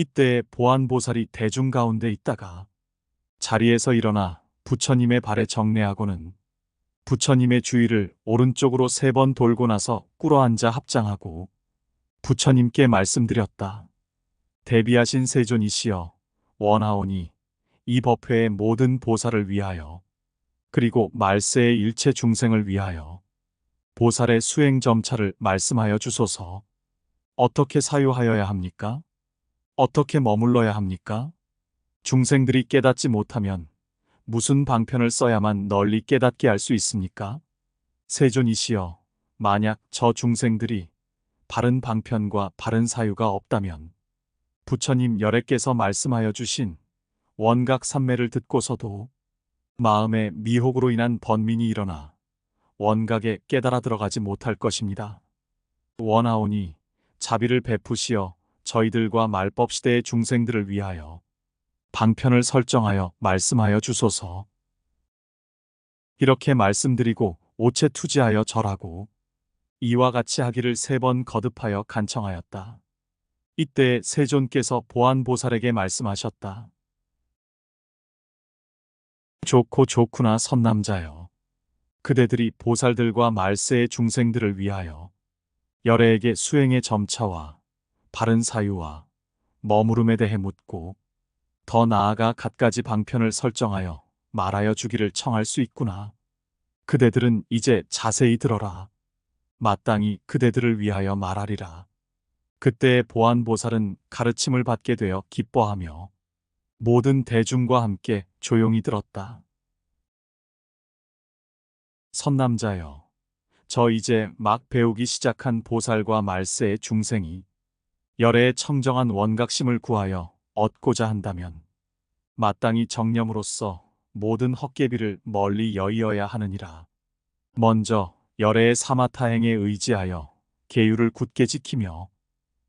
이때 보안보살이 대중 가운데 있다가 자리에서 일어나 부처님의 발에 정례하고는 부처님의 주위를 오른쪽으로 세 번 돌고 나서 꿇어앉아 합장하고 부처님께 말씀드렸다. 대비하신 세존이시여 원하오니 이 법회의 모든 보살을 위하여 그리고 말세의 일체 중생을 위하여 보살의 수행 점차를 말씀하여 주소서. 어떻게 사유하여야 합니까? 어떻게 머물러야 합니까? 중생들이 깨닫지 못하면 무슨 방편을 써야만 널리 깨닫게 할 수 있습니까? 세존이시여, 만약 저 중생들이 바른 방편과 바른 사유가 없다면 부처님 열애께서 말씀하여 주신 원각 삼매를 듣고서도 마음의 미혹으로 인한 번민이 일어나 원각에 깨달아 들어가지 못할 것입니다. 원하오니 자비를 베푸시어 저희들과 말법 시대의 중생들을 위하여 방편을 설정하여 말씀하여 주소서. 이렇게 말씀드리고 오체 투지하여 절하고 이와 같이 하기를 세 번 거듭하여 간청하였다. 이때 세존께서 보안보살에게 말씀하셨다. 좋고 좋구나 선남자여. 그대들이 보살들과 말세의 중생들을 위하여 열애에게 수행의 점차와 바른 사유와 머무름에 대해 묻고 더 나아가 갖가지 방편을 설정하여 말하여 주기를 청할 수 있구나. 그대들은 이제 자세히 들어라. 마땅히 그대들을 위하여 말하리라. 그때의 보안보살은 가르침을 받게 되어 기뻐하며 모든 대중과 함께 조용히 들었다. 선남자여, 저 이제 막 배우기 시작한 보살과 말세의 중생이 열애의 청정한 원각심을 구하여 얻고자 한다면 마땅히 정념으로써 모든 헛개비를 멀리 여의어야 하느니라. 먼저 열애의 사마타행에 의지하여 계율을 굳게 지키며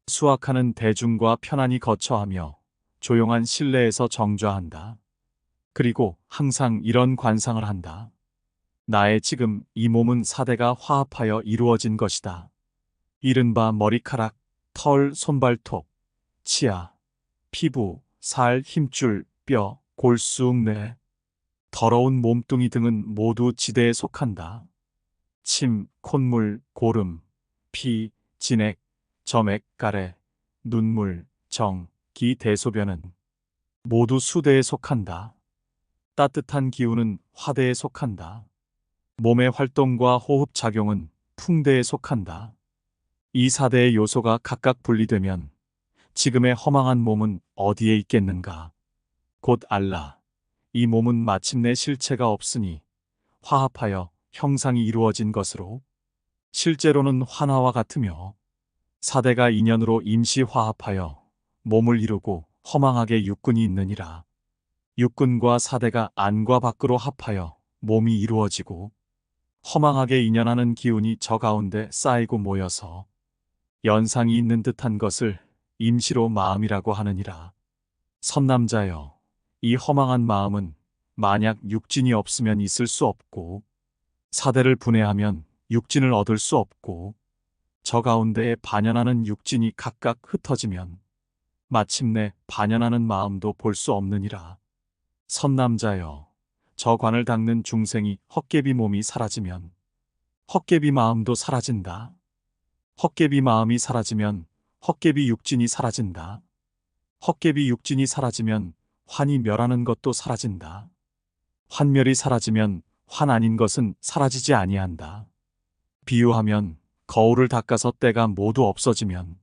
수학하는 대중과 편안히 거처하며 조용한 실내에서 정좌한다. 그리고 항상 이런 관상을 한다. 나의 지금 이 몸은 사대가 화합하여 이루어진 것이다. 이른바 머리카락, 털, 손발톱, 치아, 피부, 살, 힘줄, 뼈, 골수, 뇌, 더러운 몸뚱이 등은 모두 지대에 속한다. 침, 콧물, 고름, 피, 진액, 점액, 가래, 눈물, 정, 기, 대소변은 모두 수대에 속한다. 따뜻한 기운은 화대에 속한다. 몸의 활동과 호흡 작용은 풍대에 속한다. 이 사대의 요소가 각각 분리되면 지금의 허망한 몸은 어디에 있겠는가? 곧 알라. 이 몸은 마침내 실체가 없으니 화합하여 형상이 이루어진 것으로 실제로는 환화와 같으며 사대가 인연으로 임시 화합하여 몸을 이루고 허망하게 육군이 있느니라. 육군과 사대가 안과 밖으로 합하여 몸이 이루어지고 허망하게 인연하는 기운이 저 가운데 쌓이고 모여서 연상이 있는 듯한 것을 임시로 마음이라고 하느니라. 선남자여, 이 허망한 마음은 만약 육진이 없으면 있을 수 없고 사대를 분해하면 육진을 얻을 수 없고 저 가운데에 반연하는 육진이 각각 흩어지면 마침내 반연하는 마음도 볼 수 없느니라. 선남자여, 저 관을 닦는 중생이 헛개비 몸이 사라지면 헛개비 마음도 사라진다. 헛개비 마음이 사라지면 헛개비 육진이 사라진다. 헛개비 육진이 사라지면 환이 멸하는 것도 사라진다. 환멸이 사라지면 환 아닌 것은 사라지지 아니한다. 비유하면 거울을 닦아서 때가 모두 없어지면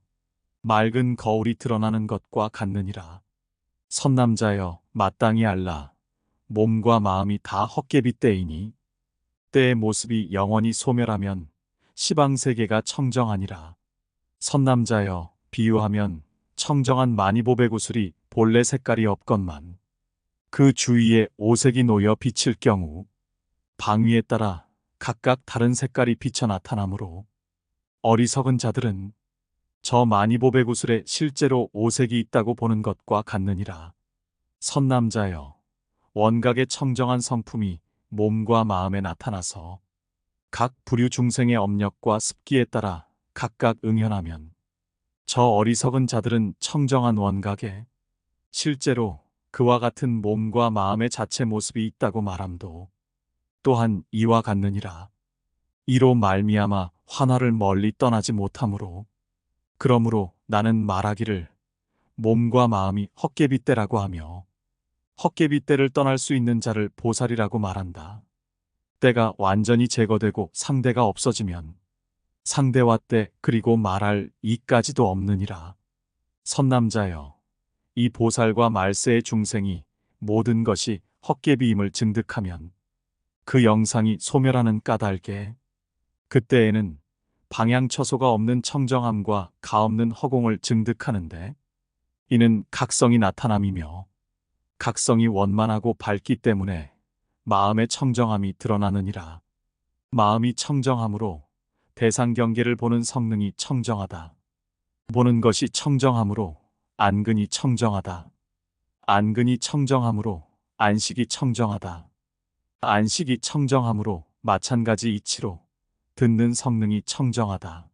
맑은 거울이 드러나는 것과 같느니라. 선남자여 마땅히 알라. 몸과 마음이 다 헛개비 때이니 때의 모습이 영원히 소멸하면 시방세계가 청정하니라. 선남자여 비유하면 청정한 마니보배 구슬이 본래 색깔이 없건만 그 주위에 오색이 놓여 비칠 경우 방위에 따라 각각 다른 색깔이 비쳐 나타나므로 어리석은 자들은 저 마니보배 구슬에 실제로 오색이 있다고 보는 것과 같느니라. 선남자여 원각의 청정한 성품이 몸과 마음에 나타나서 각 부류 중생의 업력과 습기에 따라 각각 응현하면 저 어리석은 자들은 청정한 원각에 실제로 그와 같은 몸과 마음의 자체 모습이 있다고 말함도 또한 이와 같느니라. 이로 말미암아 환화를 멀리 떠나지 못하므로 그러므로 나는 말하기를 몸과 마음이 헛개비때라고 하며 헛개비때를 떠날 수 있는 자를 보살이라고 말한다. 때가 완전히 제거되고 상대가 없어지면 상대와 때 그리고 말할 이까지도 없느니라. 선남자여, 이 보살과 말세의 중생이 모든 것이 헛개비임을 증득하면 그 영상이 소멸하는 까닭에 그때에는 방향처소가 없는 청정함과 가없는 허공을 증득하는데 이는 각성이 나타남이며 각성이 원만하고 밝기 때문에 마음의 청정함이 드러나느니라. 마음이 청정함으로 대상 경계를 보는 성능이 청정하다. 보는 것이 청정함으로 안근이 청정하다. 안근이 청정함으로 안식이 청정하다. 안식이 청정함으로 마찬가지 이치로 듣는 성능이 청정하다.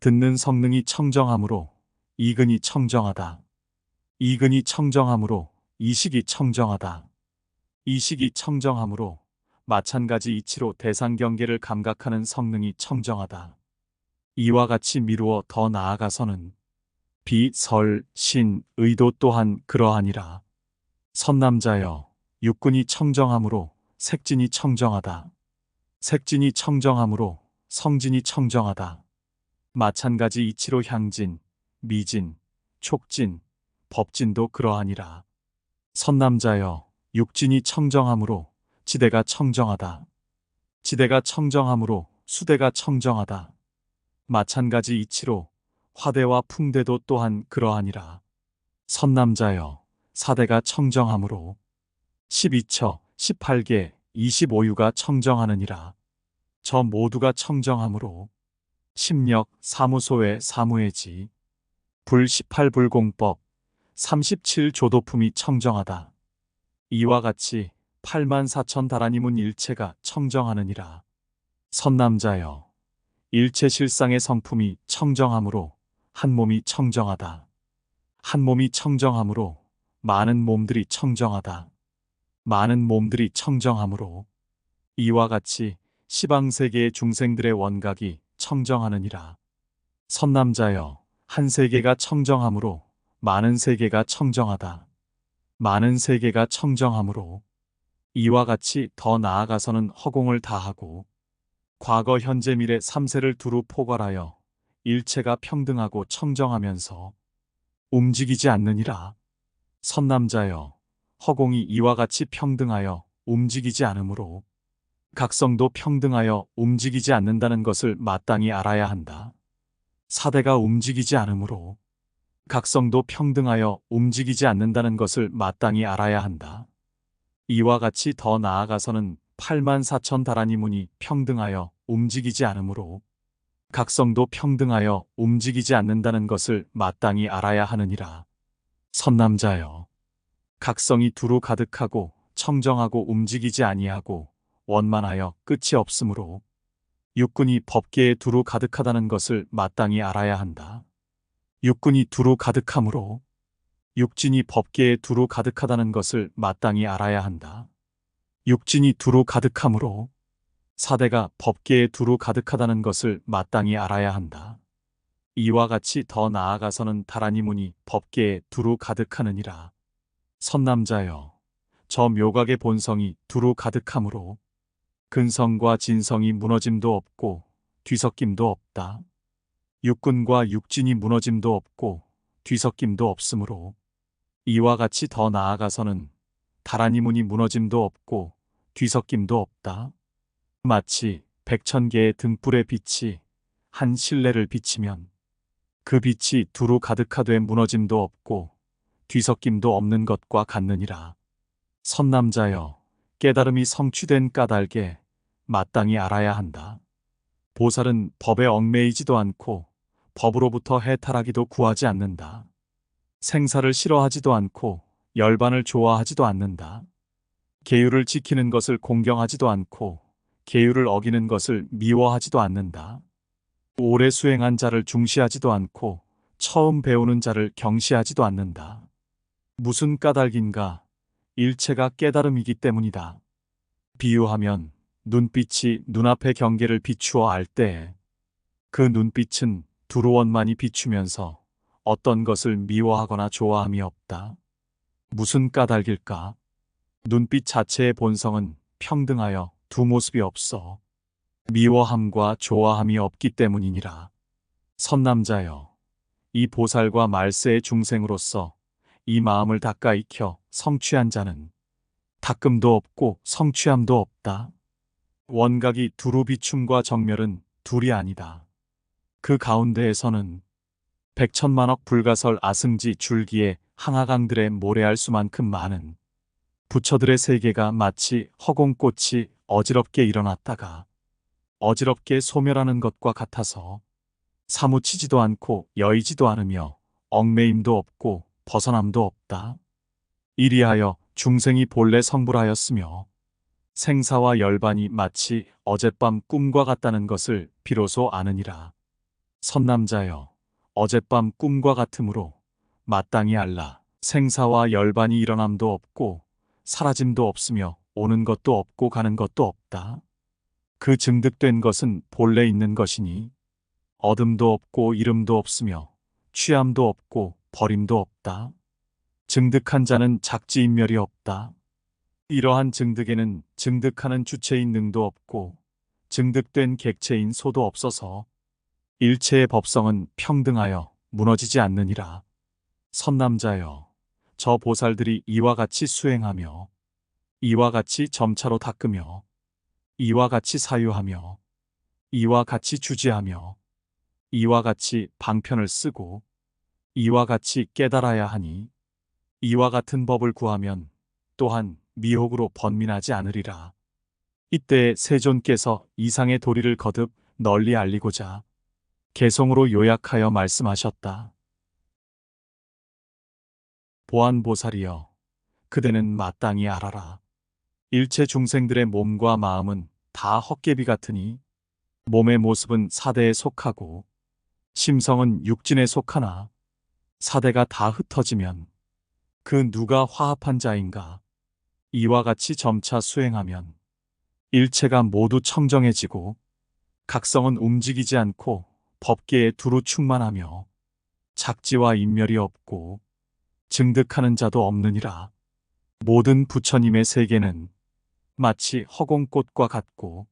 듣는 성능이 청정함으로 이근이 청정하다. 이근이 청정함으로 이식이 청정하다. 이식이 청정함으로 마찬가지 이치로 대상 경계를 감각하는 성능이 청정하다. 이와 같이 미루어 더 나아가서는 비, 설, 신, 의도 또한 그러하니라. 선남자여, 육군이 청정함으로 색진이 청정하다. 색진이 청정함으로 성진이 청정하다. 마찬가지 이치로 향진, 미진, 촉진, 법진도 그러하니라. 선남자여, 육진이 청정함으로 지대가 청정하다. 지대가 청정함으로 수대가 청정하다. 마찬가지 이치로 화대와 풍대도 또한 그러하니라. 선남자여, 사대가 청정함으로 12처, 18개, 25유가 청정하느니라. 저 모두가 청정함으로 심력, 사무소의 사무의지, 불 18불공법, 37조도품이 청정하다. 이와 같이 8만 4천 다라니문 일체가 청정하느니라. 선남자여, 일체 실상의 성품이 청정함으로 한 몸이 청정하다. 한 몸이 청정함으로 많은 몸들이 청정하다. 많은 몸들이 청정함으로 이와 같이 시방세계의 중생들의 원각이 청정하느니라. 선남자여, 한 세계가 청정함으로 많은 세계가 청정하다. 많은 세계가 청정함으로 이와 같이 더 나아가서는 허공을 다하고 과거 현재 미래 삼세를 두루 포괄하여 일체가 평등하고 청정하면서 움직이지 않느니라. 선남자여, 허공이 이와 같이 평등하여 움직이지 않으므로 각성도 평등하여 움직이지 않는다는 것을 마땅히 알아야 한다. 사대가 움직이지 않으므로 각성도 평등하여 움직이지 않는다는 것을 마땅히 알아야 한다. 이와 같이 더 나아가서는 8만 4천 다라니 문이 평등하여 움직이지 않으므로 각성도 평등하여 움직이지 않는다는 것을 마땅히 알아야 하느니라. 선남자여, 각성이 두루 가득하고 청정하고 움직이지 아니하고 원만하여 끝이 없으므로 육군이 법계에 두루 가득하다는 것을 마땅히 알아야 한다. 육군이 두루 가득하므로 육진이 법계에 두루 가득하다는 것을 마땅히 알아야 한다. 육진이 두루 가득하므로 사대가 법계에 두루 가득하다는 것을 마땅히 알아야 한다. 이와 같이 더 나아가서는 다라니 문이 법계에 두루 가득하느니라. 선남자여, 저 묘각의 본성이 두루 가득하므로 근성과 진성이 무너짐도 없고 뒤섞임도 없다. 육군과 육진이 무너짐도 없고 뒤섞임도 없으므로 이와 같이 더 나아가서는 다라니문이 무너짐도 없고 뒤섞임도 없다. 마치 백천 개의 등불의 빛이 한 실내를 비치면 그 빛이 두루 가득하되 무너짐도 없고 뒤섞임도 없는 것과 같느니라. 선남자여, 깨달음이 성취된 까닭에 마땅히 알아야 한다. 보살은 법에 얽매이지도 않고 법으로부터 해탈하기도 구하지 않는다. 생사를 싫어하지도 않고 열반을 좋아하지도 않는다. 계율을 지키는 것을 공경하지도 않고 계율을 어기는 것을 미워하지도 않는다. 오래 수행한 자를 중시하지도 않고 처음 배우는 자를 경시하지도 않는다. 무슨 까닭인가? 일체가 깨달음이기 때문이다. 비유하면 눈빛이 눈앞의 경계를 비추어 알 때에 그 눈빛은 두루원만이 비추면서 어떤 것을 미워하거나 좋아함이 없다. 무슨 까닭일까? 눈빛 자체의 본성은 평등하여 두 모습이 없어 미워함과 좋아함이 없기 때문이니라. 선남자여, 이 보살과 말세의 중생으로서 이 마음을 닦아 익혀 성취한 자는 닦음도 없고 성취함도 없다. 원각이 두루 비춤과 정멸은 둘이 아니다. 그 가운데에서는 백천만억 불가설 아승지 줄기에 항하강들의 모래알 수만큼 많은 부처들의 세계가 마치 허공꽃이 어지럽게 일어났다가 어지럽게 소멸하는 것과 같아서 사무치지도 않고 여의지도 않으며 얽매임도 없고 벗어남도 없다. 이리하여 중생이 본래 성불하였으며 생사와 열반이 마치 어젯밤 꿈과 같다는 것을 비로소 아느니라. 선남자여, 어젯밤 꿈과 같으므로 마땅히 알라. 생사와 열반이 일어남도 없고 사라짐도 없으며 오는 것도 없고 가는 것도 없다. 그 증득된 것은 본래 있는 것이니 어둠도 없고 이름도 없으며 취함도 없고 버림도 없다. 증득한 자는 작지인멸이 없다. 이러한 증득에는 증득하는 주체인 능도 없고 증득된 객체인 소도 없어서 일체의 법성은 평등하여 무너지지 않느니라. 선남자여, 저 보살들이 이와 같이 수행하며 이와 같이 점차로 닦으며 이와 같이 사유하며 이와 같이 주지하며 이와 같이 방편을 쓰고 이와 같이 깨달아야 하니 이와 같은 법을 구하면 또한 미혹으로 번민하지 않으리라. 이때 세존께서 이상의 도리를 거듭 널리 알리고자 개성으로 요약하여 말씀하셨다. 보안보살이여, 그대는 마땅히 알아라. 일체 중생들의 몸과 마음은 다 헛개비 같으니 몸의 모습은 사대에 속하고 심성은 육진에 속하나 사대가 다 흩어지면 그 누가 화합한 자인가 이와 같이 점차 수행하면 일체가 모두 청정해지고 각성은 움직이지 않고 법계에 두루 충만하며 작지와 인멸이 없고 증득하는 자도 없느니라. 모든 부처님의 세계는 마치 허공꽃과 같고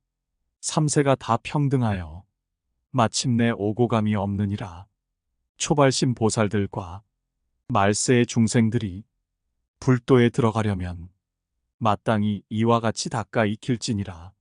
삼세가 다 평등하여 마침내 오고감이 없느니라. 초발심 보살들과 말세의 중생들이 불도에 들어가려면 마땅히 이와 같이 닦아 익힐지니라.